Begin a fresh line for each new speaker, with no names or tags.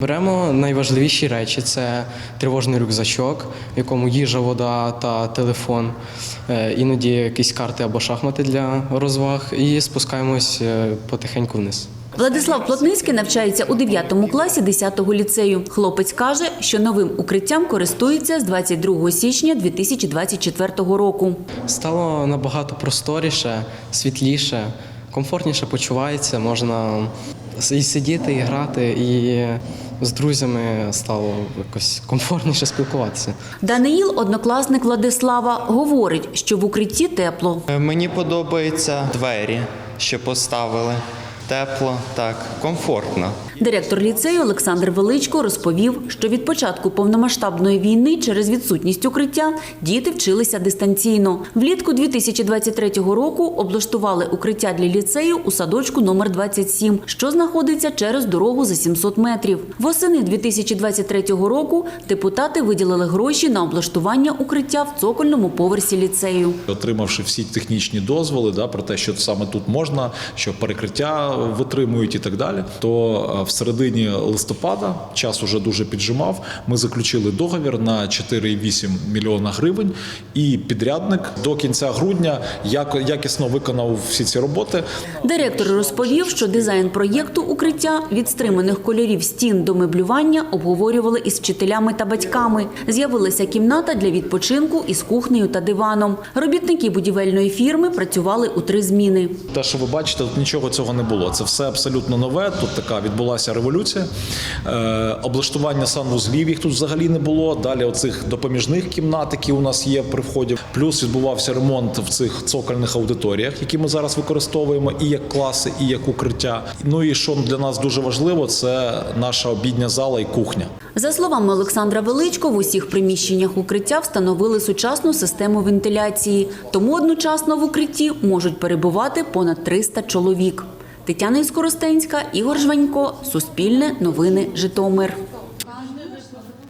Беремо найважливіші речі: це тривожний рюкзачок, в якому їжа, вода та телефон, е, іноді якісь карти або шахмати для розваг, і спускаємось е, потихеньку вниз.
Владислав Плотницький навчається у 9 класі 10-го ліцею. Хлопець каже, що новим укриттям користується з 22 січня 2024 року.
Стало набагато просторіше, світліше, комфортніше почувається. Можна і сидіти, і грати, і з друзями стало якось комфортніше спілкуватися.
Даниїл, однокласник Владислава, говорить, що в укритті тепло.
Е, Мені подобаються двері, що поставили. Тепло, так, комфортно.
Директор ліцею Олександр Величко розповів, що від початку повномасштабної війни через відсутність укриття діти вчилися дистанційно. Влітку 2023 року облаштували укриття для ліцею у садочку номер 27, що знаходиться через дорогу за 700 метрів. Восени 2023 року депутати виділили гроші на облаштування укриття в цокольному поверсі ліцею.
отримавши всі технічні дозволи, да, про те, що саме тут можна, що перекриття витримують і так далі. То е, в середині листопада час уже дуже піджимав. Ми заключили договір на 4,8 мільйона гривень, і підрядник до кінця грудня як- якісно виконав всі ці роботи.
Директор розповів, що дизайн проєкту укриття від стриманих кольорів стін до меблювання обговорювали із вчителями та батьками. З'явилася кімната для відпочинку із кухнею та диваном. Робітники будівельної фірми працювали у три зміни.
Те, що ви бачите, тут нічого цього не було. Це все абсолютно нове. Тут така відбулася революція. Е, облаштування санвузлів їх тут взагалі не було. Далі оцих допоміжних кімнат, які у нас є при вході. Плюс відбувався ремонт в цих цокольних аудиторіях, які ми зараз використовуємо і як класи, і як укриття. Ну і що для нас дуже важливо, це наша обідня зала і кухня.
За словами Олександра Величко, в усіх приміщеннях укриття встановили сучасну систему вентиляції, тому одночасно в укритті можуть перебувати понад 300 чоловік. Тетяна Іскоростенська, Ігор Жванько, Суспільне, Новини, Житомир.